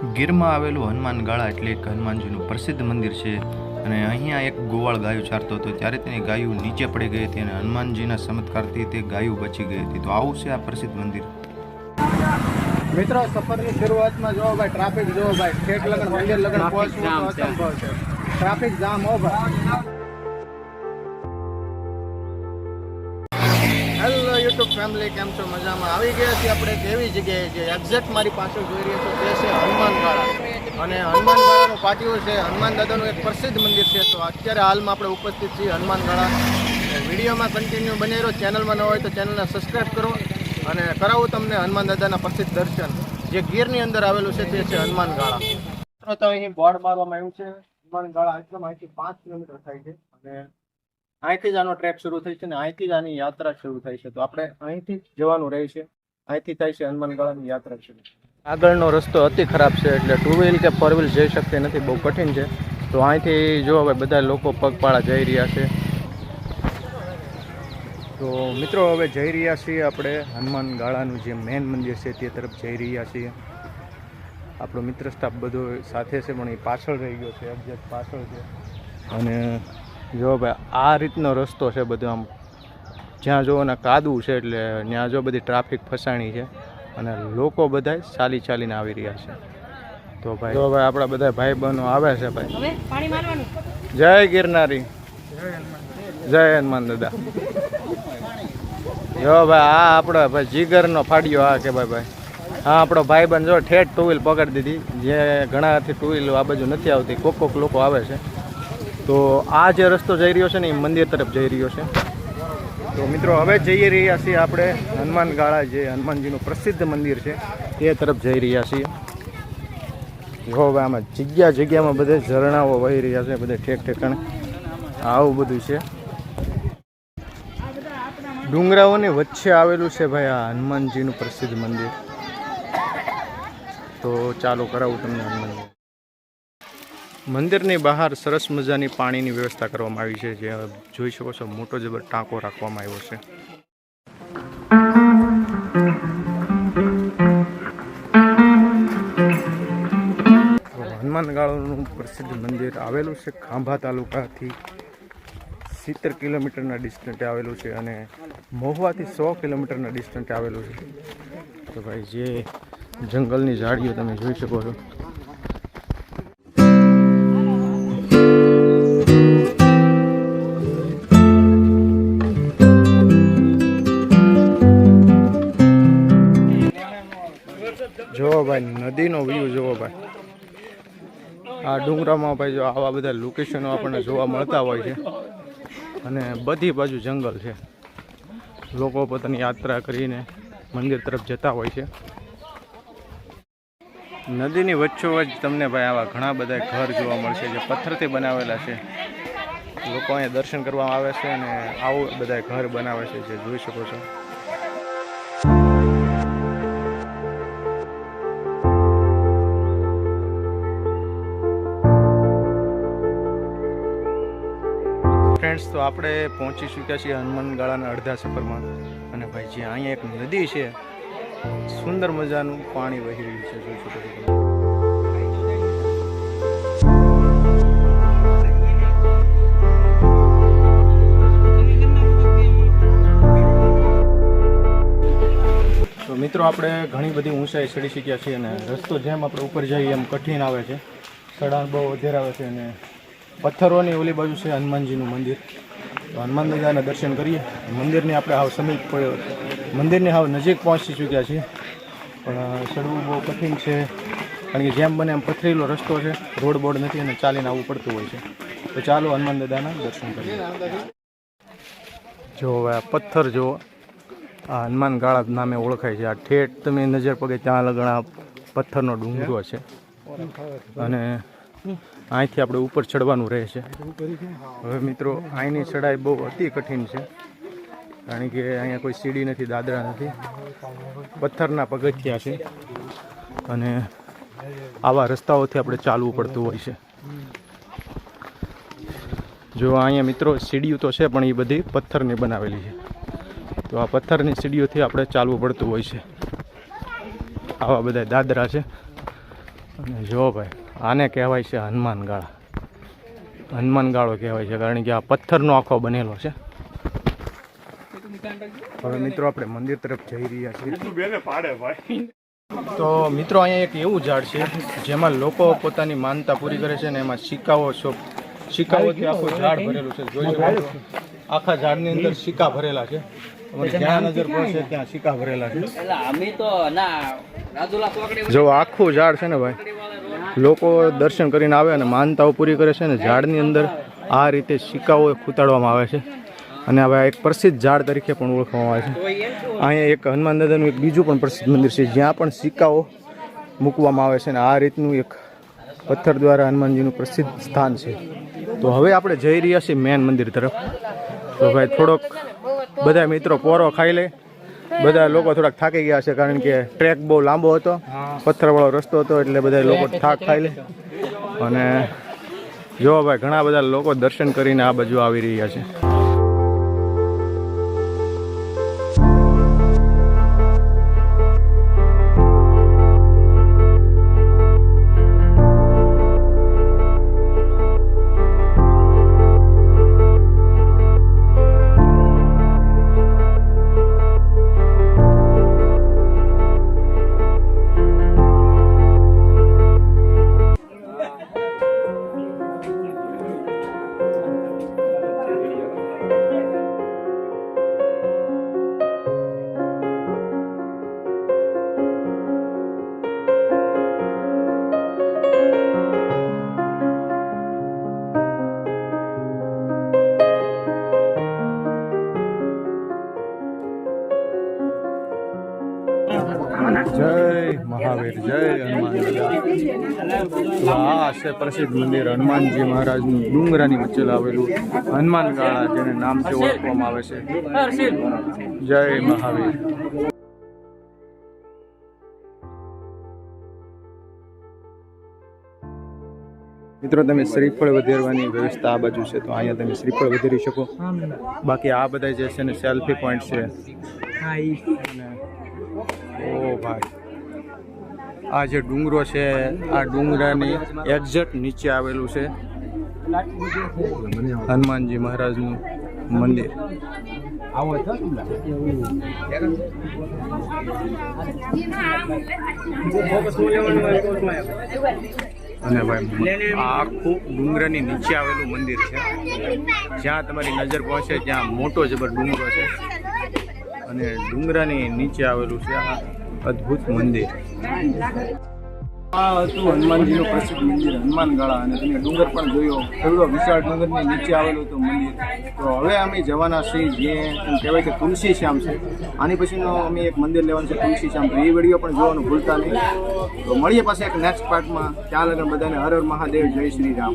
ગીરમાં આવેલું હનુમાન ગાળા એટલે એક હનુમાનજીનું પ્રસિદ્ધ મંદિર છે. અને અહીંયા એક ગોવાળ ગાયું ચારતો હતો. ત્યારે તેની ગાયું નીચે પડી ગઈ હતી અને હનુમાનજીના ચમત્કારથી તે ગાયું બચી ગઈ હતી. તો આવું છે આ પ્રસિદ્ધ મંદિર. મિત્રો સફરની શરૂઆતમાં જોવો ભાઈ ટ્રાફિક જોવો ભાઈ. ઠેક લગન મંદિર લગન પહોંચવું અસંભવ છે. ટ્રાફિક જામ હો ભાઈ. યુટ્યુબ ફેમિલી કેમ છો? મજામાં? આવી ગયા છીએ આપણે કેવી જગ્યાએ? જે એક્ઝેક્ટ મારી પાછળ જોઈ રહ્યા છો તે છે હનુમાનગાળા અને હનુમાન ગાળાનું પાટિયું છે હનુમાન દાદાનું એક પ્રસિદ્ધ મંદિર છે. તો અત્યારે હાલમાં આપણે ઉપસ્થિત છીએ હનુમાનગાળા વિડીયોમાં કન્ટિન્યુ બની રહ્યો ચેનલમાં ન હોય તો ચેનલને સબસ્ક્રાઈબ કરો અને કરાવું તમને હનુમાન દાદાના પ્રસિદ્ધ દર્શન. જે ગીરની અંદર આવેલું છે તે છે હનુમાનગાળા તો અહીં બોર્ડ મારવામાં આવ્યું છે. હનુમાનગાળા એકદમ અહીંથી પાંચ કિલોમીટર થાય છે. અને અહીંથી જ આનો ટ્રેક શરૂ થાય છે અને અહીંથી જ આની યાત્રા શરૂ થાય છે. તો આપણે અહીંથી જ જવાનું રહે છે. અહીંથી થાય છે હનુમાન ગાળાની યાત્રા શરૂ આગળનો રસ્તો અતિ ખરાબ છે એટલે ટુ વ્હીલ કે ફોર વ્હીલ જઈ શકતી નથી, બહુ કઠિન છે. તો અહીંથી જો હવે બધા લોકો પગપાળા જઈ રહ્યા છે. તો મિત્રો હવે જઈ રહ્યા છીએ આપણે હનુમાન ગાળાનું જે મેન મંદિર છે તે તરફ જઈ રહ્યા છીએ. આપણો મિત્ર સ્ટાફ બધો સાથે છે, પણ એ પાછળ રહી ગયો છે એક્ઝેક્ટ પાછળ છે. અને જો ભાઈ આ રીતનો રસ્તો છે બધો આમ. જ્યાં જો ને કાદવું છે એટલે ત્યાં જો બધી ટ્રાફિક ફસાણી છે અને લોકો બધા ચાલી ચાલીને આવી રહ્યા છે. તો ભાઈ જો ભાઈ આપણા બધા ભાઈ બહેનો આવે છે ભાઈ. જય ગિરનારી. જય હનુમાન દાદા. જો ભાઈ આ આપણો ભાઈ જીગરનો ફાડ્યો આ કે ભાઈ ભાઈ. હા આપણો ભાઈ બંધ જો ઠેઠ ટુ વ્હીલ પકડી દીધી. જે ઘણાથી ટુ વ્હીલ આ બાજુ નથી આવતી. કોક કોક લોકો આવે છે. તો આ જે રસ્તો જઈ રહ્યો છે ને એ મંદિર તરફ જઈ રહ્યો છે. તો મિત્રો, હવે જઈ રહ્યા છીએ આપણે હનુમાન ગાળા જે હનુમાનજીનું પ્રસિદ્ધ મંદિર છે, તે તરફ જઈ રહ્યા છીએ. જો હવે આમાં જગ્યા જગ્યામાં બધે ઝરણાઓ વહી રહ્યા છે, બધે ઠેક ઠેકાણે. આવું બધું છે. ડુંગરાઓની વચ્ચે આવેલું છે ભાઈ આ હનુમાનજીનું પ્રસિદ્ધ મંદિર. તો ચાલો કરાવું તમને હનુમાન મંદિરની બહાર સરસ મજાની પાણીની વ્યવસ્થા કરવામાં આવી છે, જે જોઈ શકો છો મોટો જબર ટાંકો રાખવામાં આવ્યો છે. હનુમાનગાળાનું પ્રસિદ્ધ મંદિર આવેલું છે, ખાંભા તાલુકાથી સિત્તેર કિલોમીટરના ડિસ્ટન્ટે આવેલું છે અને મહુવાથી સો કિલોમીટરના ડિસ્ટન્ટે આવેલું છે. તો ભાઈ, જે જંગલની ઝાડીઓ તમે જોઈ શકો છો. નદીનો વ્યૂ જોવો ભાઈ. આ ડુંગરામાં ભાઈ જો આવા બધા લોકેશનો આપણને જોવા મળતા હોય છે. અને બધી બાજુ જંગલ છે. લોકો પોતાની યાત્રા કરીને મંદિર તરફ જતા હોય છે. નદીની વચ્ચોવચ્ચ તમને ભાઈ આવા ઘણા બધા ઘર જોવા મળશે જે પથ્થરથી બનાવેલા છે. લોકો અહીંયા દર્શન કરવા આવે છે અને આવું બધા ઘર બનાવે છે જે જોઈ શકો છો. ફ્રેન્ડ્સ તો આપણે પહોંચી ચૂક્યા છીએ હનુમાન ગાળાના અડધા સફરમાં. અને ભાઈ જે અહીંયા એક નદી છે. સુંદર મજાનું પાણી વહી રહ્યું છે. જોઈ શકો તો મિત્રો, આપણે ઘણી બધી ઊંચાઈ ચડી શક્યા છીએ અને રસ્તો જેમ આપણે ઉપર જઈએ એમ કઠિન આવે છે. ચઢાણ બહુ વધારે આવે છે અને પથ્થરોની ઓલી બાજુ છે હનુમાનજીનું મંદિર. તો હનુમાન દાદાના દર્શન કરીએ. મંદિરની આપણે હાવ સમીપ મંદિરની હાવ નજીક પહોંચી ચૂક્યા છીએ. પણ ચડવું બહુ કઠિન છે. કારણ કે જેમ બને એમ પથરીલો રસ્તો છે. રોડ બોર્ડ નથી અને ચાલીને આવવું પડતું હોય છે. તો ચાલો હનુમાન દાદાના દર્શન કરીએ. જો હવે આ પથ્થર જો આ હનુમાન ગાળા નામે ઓળખાય છે. આ ઠેઠ તમે નજર પગે ત્યાં લગણા પથ્થરનો ડુંગરો છે. અને અહીંથી આપણે ઉપર ચડવાનું રહે છે. હવે મિત્રો, અહીંની ચડાઈ બહુ અતિ કઠિન છે. કારણ કે અહીંયા કોઈ સીડી નથી, દાદરા નથી. પથ્થરના પગથિયા છે. અને આવા રસ્તાઓથી આપણે ચાલવું પડતું હોય છે. જો અહીંયા મિત્રો, સીડીઓ તો છે, પણ એ બધી પથ્થરની બનાવેલી છે. તો આ પથ્થરની સીડીઓથી આપણે ચાલવું પડતું હોય છે. આવા બધા દાદરા છે. અને જો ભાઈ આને કહેવાય છે હનુમાન ગાળા. હનુમાન ગાળો કહેવાય છે કારણ કે આ પથ્થરનો આખો બનેલો છે. હવે મિત્રો આપણે મંદિર તરફ જઈ રહ્યા છીએ. તો મિત્રો અહીંયા એક એવું ઝાડ છે જેમાં લોકો પોતાની માનતા પૂરી કરે છે ને એમાં સિક્કાઓ શોપ સિક્કાઓથી આખું ઝાડ ભરેલું છે. જોઈ શકો આખા ઝાડની અંદર સિક્કા ભરેલા છે. જ્યાં નજર પડશે ત્યાં સિક્કા ભરેલા છે. અમે તો ના રાજુલા ચોકડી જો આખું ઝાડ છે ને ભાઈ. લોકો દર્શન કરીને આવે અને માનતાઓ પૂરી કરે છે અને ઝાડની અંદર આ રીતે સિક્કાઓ ખૂતાડવામાં આવે છે. અને હવે એક પ્રસિદ્ધ ઝાડ તરીકે પણ ઓળખવામાં આવે છે. અહીંયા એક હનુમાન દાદાનું એક બીજું પણ પ્રસિદ્ધ મંદિર છે, જ્યાં પણ સિક્કાઓ મૂકવામાં આવે છે અને આ રીતનું એક પથ્થર દ્વારા હનુમાનજીનું પ્રસિદ્ધ સ્થાન છે. તો હવે આપણે જઈ રહ્યા છીએ મેન મંદિર તરફ. તો ભાઈ, થોડોક બધા મિત્રો પોરો ખાઈ લે. બધા લોકો થોડાક થાકી ગયા છે કારણ કે ટ્રેક બહુ લાંબો હતો. પથ્થરવાળો રસ્તો હતો એટલે બધા લોકો થાક ખાઈ લે. અને જો ભાઈ ઘણા બધા લોકો દર્શન કરીને આ બાજુ આવી રહ્યા છે. મહાવીર જય હનુમાન આ છે પ્રસિદ્ધ મંદિર હનુમાનજી મહારાજનું ડુંગરાની વચ્ચે આવેલું હનુમાન ગાળા જેને નામથી ઓળખવામાં આવે છે. જય મહાવીર. મિત્રો તમે શ્રીફળ વધેરવાની વ્યવસ્થા આ બાજુ છે તો અહીંયા તમે શ્રીફળ વધેરી શકો. બાકી આ બધા જે છે ને સેલ્ફી પોઈન્ટ છે. ઓ ભાઈ. આ જે ડુંગરો છે, આ ડુંગરાની એક્ઝેક્ટ નીચે આવેલું છે. હનુમાનજી મહારાજનું મંદિર. અને ભાઈ, આખું ડુંગરાની નીચે આવેલું મંદિર છે. જ્યાં તમારી નજર પહોંચે ત્યાં મોટો જબર ડુંગરો છે. અને ડુંગરાની નીચે આવેલું છે આ અદ્ભુત મંદિર. આ હતું હનુમાનજીનું પ્રસિદ્ધ મંદિર હનુમાનગાળા અને તમે ડુંગર પણ જોયો. એવડો વિશાળ ડુંગરની નીચે આવેલું હતું મંદિર. તો હવે અમે જવાના છીએ જે કહેવાય કે તુલસી શ્યામ છે. આની પછીનો અમે એક મંદિર લેવાનું છે તુલસી શ્યામ. તો એ વીડિયો પણ જોવાનું ભૂલતા નહીં. તો મળીએ પાસે એક નેક્સ્ટ પાર્ટમાં ત્યાં લગ્ન બધાને હર હર મહાદેવ, જય શ્રી રામ.